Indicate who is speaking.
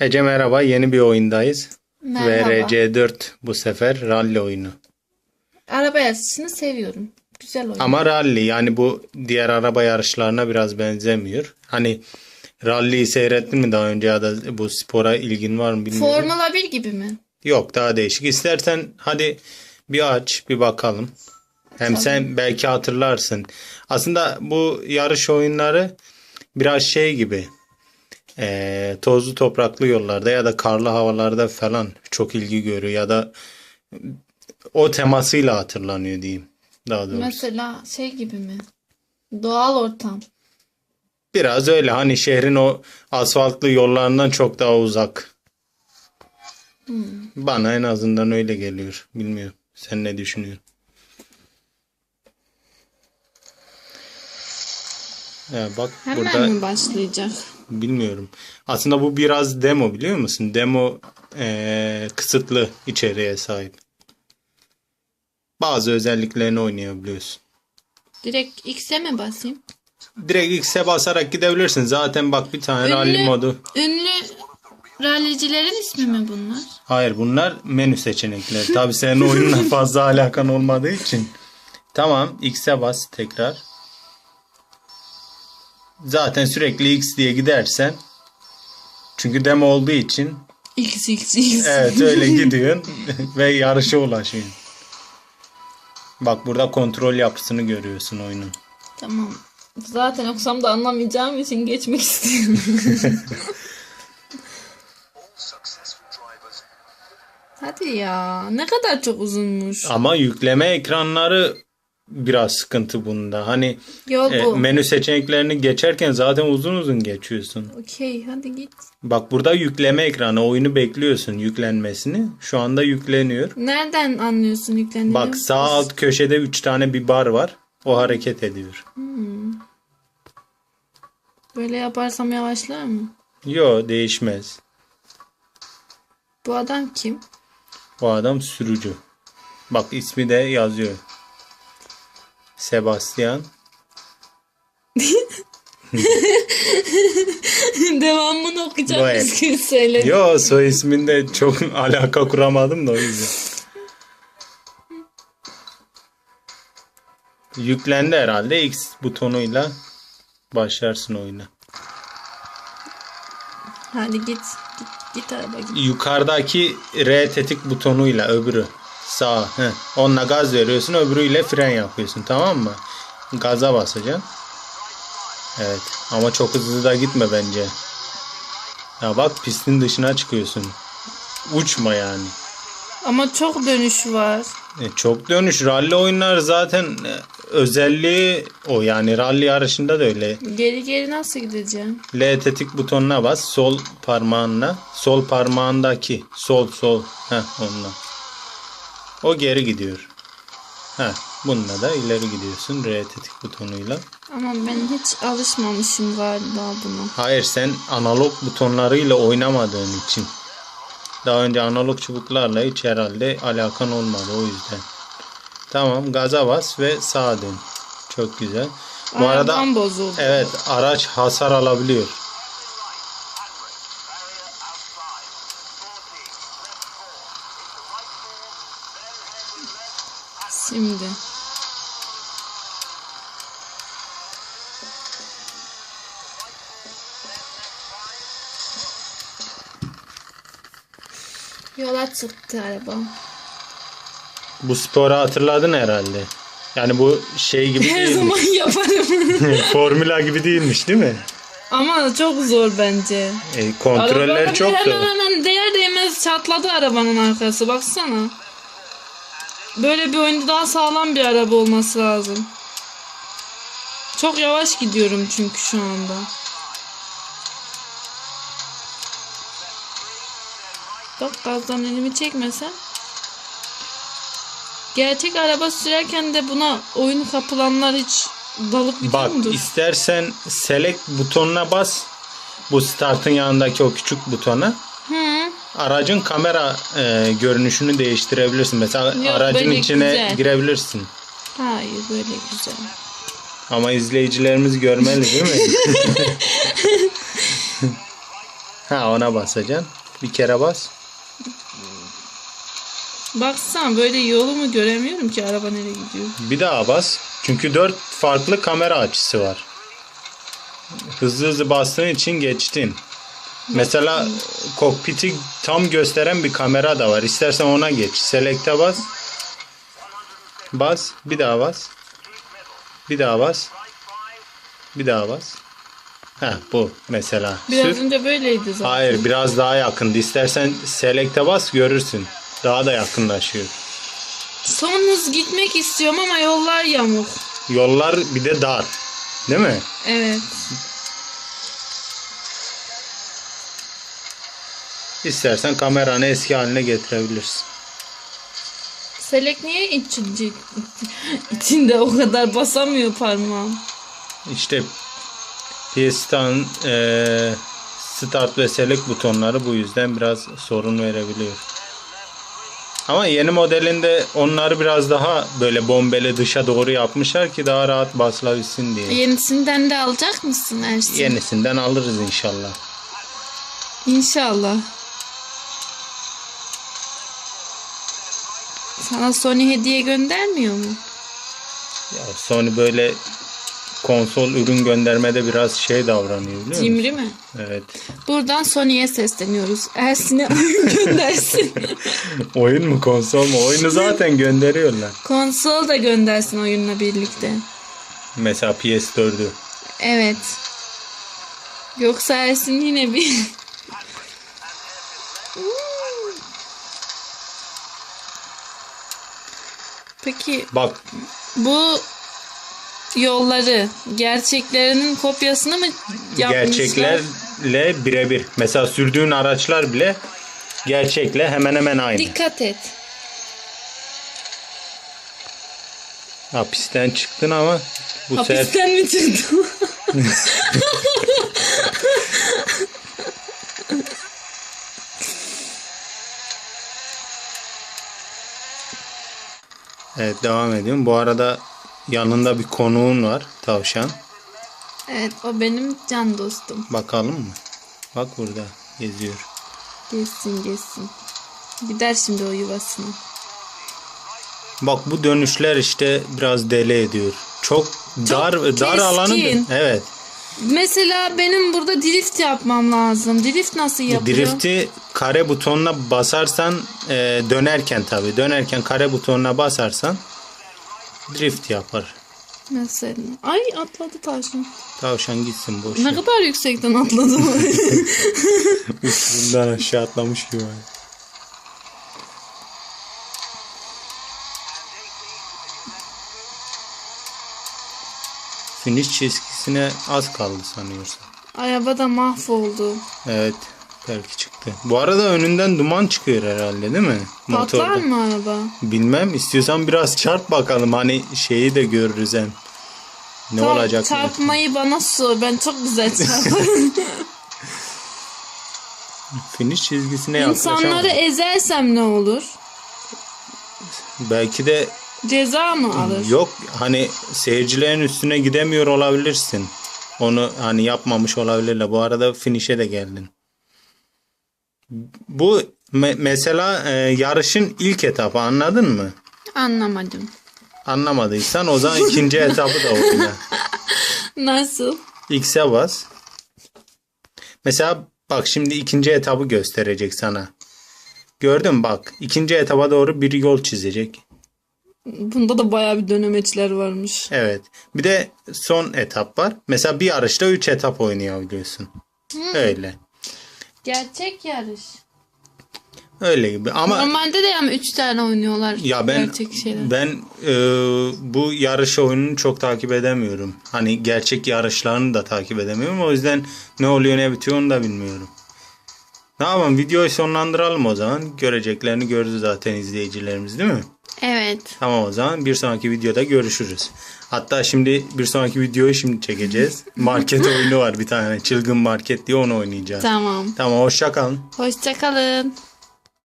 Speaker 1: Ece merhaba yeni bir oyundayız.
Speaker 2: Merhaba.
Speaker 1: VRC4 bu sefer rally oyunu.
Speaker 2: Araba yarışını seviyorum. Güzel oyun.
Speaker 1: Ama rally yani bu diğer araba yarışlarına biraz benzemiyor. Hani rally'yi seyrettin mi daha önce ya da bu spora ilgin var mı bilmiyorum.
Speaker 2: Formula 1 gibi mi?
Speaker 1: Yok daha değişik. İstersen hadi bir aç bir bakalım. Hem sen belki hatırlarsın. Aslında bu yarış oyunları biraz şey gibi. Eee, tozlu topraklı yollarda ya da karlı havalarda falan çok ilgi görüyor ya da o temasıyla hatırlanıyor diyeyim. Daha doğrusu.
Speaker 2: Mesela şey gibi mi? Doğal ortam.
Speaker 1: Biraz öyle hani şehrin o asfaltlı yollarından çok daha uzak. Bana en azından öyle geliyor. Bilmiyorum. Sen ne düşünüyorsun? Ya bak
Speaker 2: Hemen
Speaker 1: burada
Speaker 2: mi başlayacak?
Speaker 1: bilmiyorum. Aslında bu biraz demo biliyor musun? Demo eee, kısıtlı içeriğe sahip. Bazı özelliklerini oynayabiliyorsun.
Speaker 2: Direkt X'e mi basayım?
Speaker 1: Direkt X'e basarak gidebilirsin. Zaten bak bir tane rally
Speaker 2: Ünlü,
Speaker 1: modu.
Speaker 2: ünlü rallicilerin ismi mi bunlar?
Speaker 1: Hayır bunlar menü seçenekleri. Tabi senin oyunla fazla alakan olmadığı için. Tamam X'e bas tekrar. Zaten sürekli X diye gidersen çünkü demo olduğu için
Speaker 2: X X X.
Speaker 1: evet öyle gidiyorsun ve yarışa ulaşıyorsun. Bak burada kontrol yapısını görüyorsun oyunun.
Speaker 2: Tamam. Zaten okusam da anlamayacağım için geçmek istiyorum. Hadi ya. Ne kadar çok uzunmuş.
Speaker 1: Ama yükleme ekranları biraz sıkıntı bunda. Hani
Speaker 2: Yok
Speaker 1: e,
Speaker 2: bu.
Speaker 1: menü seçeneklerini geçerken zaten uzun uzun geçiyorsun.
Speaker 2: Okey hadi git.
Speaker 1: Bak burada yükleme ekranı. Oyunu bekliyorsun yüklenmesini. Şu anda yükleniyor.
Speaker 2: Nereden anlıyorsun yüklendiğini?
Speaker 1: Bak sağ alt köşede 3 tane bir bar var. O hareket ediyor.
Speaker 2: Böyle yaparsam yavaşlar mı?
Speaker 1: Yo değişmez.
Speaker 2: Bu adam kim?
Speaker 1: O adam sürücü. Bak ismi de yazıyor. Sebastian.
Speaker 2: Devamını okuyacak
Speaker 1: Vay.
Speaker 2: düzgün söyle.
Speaker 1: Yo soy isminde çok alaka kuramadım da o yüzden. Yüklendi herhalde. X butonuyla başlarsın oyuna.
Speaker 2: Hadi git. Git, git araba git.
Speaker 1: Yukarıdaki R tetik butonuyla öbürü. Sağ. Heh. Onunla gaz veriyorsun. Öbürüyle fren yapıyorsun. Tamam mı? Gaza basacaksın. Evet. Ama çok hızlı da gitme bence. Ya bak pistin dışına çıkıyorsun. Uçma yani.
Speaker 2: Ama çok dönüş var.
Speaker 1: E, çok dönüş. Rally oyunlar zaten e, özelliği o yani rally yarışında da öyle.
Speaker 2: Geri geri nasıl gideceğim?
Speaker 1: L tetik butonuna bas. Sol parmağınla. Sol parmağındaki. Sol sol. Heh onunla. O geri gidiyor. Heh. Bununla da ileri gidiyorsun. R tetik butonuyla.
Speaker 2: Ama ben hiç alışmamışım galiba buna.
Speaker 1: Hayır sen analog butonlarıyla oynamadığın için. Daha önce analog çubuklarla hiç herhalde alakan olmadı o yüzden. Tamam gaza bas ve sağa dön. Çok güzel. Bu arada
Speaker 2: Arabam bozuldu.
Speaker 1: evet araç hasar alabiliyor.
Speaker 2: Şimdi. Yola çıktı araba.
Speaker 1: Bu sporu hatırladın herhalde. Yani bu şey gibi
Speaker 2: Her
Speaker 1: değilmiş.
Speaker 2: zaman yaparım.
Speaker 1: Formula gibi değilmiş değil mi?
Speaker 2: Ama çok zor bence.
Speaker 1: E, kontroller çok
Speaker 2: hemen
Speaker 1: da.
Speaker 2: hemen değer değmez çatladı arabanın arkası. Baksana. Böyle bir oyunda daha sağlam bir araba olması lazım. Çok yavaş gidiyorum çünkü şu anda. Bak gazdan elimi çekmesem. Gerçek araba sürerken de buna oyun kapılanlar hiç dalıp gidiyor
Speaker 1: Bak
Speaker 2: mudur?
Speaker 1: istersen select butonuna bas. Bu startın yanındaki o küçük butona.
Speaker 2: Hı.
Speaker 1: Aracın kamera e, görünüşünü değiştirebilirsin. Mesela
Speaker 2: Yok,
Speaker 1: aracın
Speaker 2: böyle
Speaker 1: içine
Speaker 2: güzel.
Speaker 1: girebilirsin.
Speaker 2: Hayır böyle güzel.
Speaker 1: Ama izleyicilerimiz görmeli değil mi? Ha ona basacaksın. Bir kere bas.
Speaker 2: Baksana böyle yolumu göremiyorum ki araba nereye gidiyor.
Speaker 1: Bir daha bas. Çünkü dört farklı kamera açısı var. Hızlı hızlı bastığın için geçtin. Mesela kokpiti tam gösteren bir kamera da var. İstersen ona geç. Select'e bas. Bas. Bir daha bas. Bir daha bas. Bir daha bas. Ha bu mesela.
Speaker 2: Biraz
Speaker 1: Sür.
Speaker 2: önce böyleydi zaten.
Speaker 1: Hayır biraz daha yakındı. İstersen select'e bas görürsün. Daha da yakınlaşıyor.
Speaker 2: Son hız gitmek istiyorum ama yollar yamuk.
Speaker 1: Yollar bir de dar. Değil mi?
Speaker 2: Evet.
Speaker 1: İstersen kameranı eski haline getirebilirsin.
Speaker 2: Selek niye içince, içinde o kadar basamıyor parmağım?
Speaker 1: İşte PS'tan eee start ve select butonları bu yüzden biraz sorun verebiliyor. Ama yeni modelinde onları biraz daha böyle bombeli dışa doğru yapmışlar ki daha rahat basılabilsin diye.
Speaker 2: Yenisinden de alacak mısın Ersin?
Speaker 1: Yenisinden alırız inşallah.
Speaker 2: İnşallah. Sana Sony hediye göndermiyor mu?
Speaker 1: Ya Sony böyle konsol ürün göndermede biraz şey davranıyor biliyor musun?
Speaker 2: Cimri mi?
Speaker 1: Evet.
Speaker 2: Buradan Sony'ye sesleniyoruz. Ersin'e oyun göndersin.
Speaker 1: Oyun mu konsol mu? Oyunu zaten gönderiyorlar.
Speaker 2: Konsol da göndersin oyunla birlikte.
Speaker 1: Mesela PS4'ü.
Speaker 2: Evet. Yoksa Ersin yine bir... Peki
Speaker 1: Bak
Speaker 2: bu yolları gerçeklerinin kopyasını mı yapmışlar?
Speaker 1: gerçeklerle birebir. Mesela sürdüğün araçlar bile gerçekle hemen hemen aynı.
Speaker 2: Dikkat et.
Speaker 1: Hapisten çıktın ama bu sefer
Speaker 2: Hapisten mi çıktın?
Speaker 1: evet devam ediyorum. Bu arada yanında bir konuğun var tavşan.
Speaker 2: evet o benim can dostum.
Speaker 1: Bakalım mı? Bak burada geziyor.
Speaker 2: Geçsin geçsin. Gider şimdi o yuvasına.
Speaker 1: Bak bu dönüşler işte biraz deli ediyor. Çok, dar dar
Speaker 2: keskin.
Speaker 1: alanı. Evet.
Speaker 2: Mesela benim burada drift yapmam lazım. Drift nasıl yapıyor?
Speaker 1: Drifti kare butonuna basarsan e, dönerken tabi dönerken kare butonuna basarsan drift yapar.
Speaker 2: Mesela. Ay atladı tavşan.
Speaker 1: Tavşan gitsin boş.
Speaker 2: Ne kadar yüksekten atladı.
Speaker 1: Uçurumdan aşağı atlamış gibi. Finish çizgisine az kaldı sanıyorsun.
Speaker 2: Araba da mahvoldu.
Speaker 1: Evet belki çıktı. Bu arada önünden duman çıkıyor herhalde değil mi?
Speaker 2: Patlar mı araba?
Speaker 1: Bilmem istiyorsan biraz çarp bakalım hani şeyi de görürüz hem. Ne
Speaker 2: Tamam,
Speaker 1: olacak?
Speaker 2: Çarpmayı bana sor. Ben çok güzel çarparım.
Speaker 1: Finish çizgisine
Speaker 2: İnsanları
Speaker 1: yaklaşamam.
Speaker 2: ezersem ne olur?
Speaker 1: Belki de
Speaker 2: Ceza mı alır?
Speaker 1: yok hani seyircilerin üstüne gidemiyor olabilirsin. Onu hani yapmamış olabilirler. Bu arada finish'e de geldin. Bu me- mesela e, yarışın ilk etapı anladın mı?
Speaker 2: Anlamadım.
Speaker 1: Anlamadıysan o zaman ikinci etapı da oyna.
Speaker 2: Nasıl?
Speaker 1: X'e bas. Mesela bak şimdi ikinci etabı gösterecek sana. Gördün mü bak ikinci etaba doğru bir yol çizecek.
Speaker 2: Bunda da bayağı bir dönemeçler varmış.
Speaker 1: Evet. Bir de son etap var. Mesela bir yarışta 3 etap oynayabiliyorsun. Öyle.
Speaker 2: Gerçek yarış.
Speaker 1: Öyle gibi. Ama
Speaker 2: Normalde de ama 3 tane oynuyorlar.
Speaker 1: ya ben
Speaker 2: Gerçek şeyler.
Speaker 1: ben e, bu yarış oyununu çok takip edemiyorum. Hani gerçek yarışlarını da takip edemiyorum. O yüzden ne oluyor ne bitiyor onu da bilmiyorum. Ne yapalım videoyu sonlandıralım o zaman. Göreceklerini gördü zaten izleyicilerimiz değil mi?
Speaker 2: Evet.
Speaker 1: Tamam o zaman bir sonraki videoda görüşürüz. Hatta şimdi bir sonraki videoyu şimdi çekeceğiz. Market oyunu var bir tane. Çılgın market diye onu oynayacağız.
Speaker 2: Tamam.
Speaker 1: Tamam hoşça kalın.
Speaker 2: Hoşçakalın.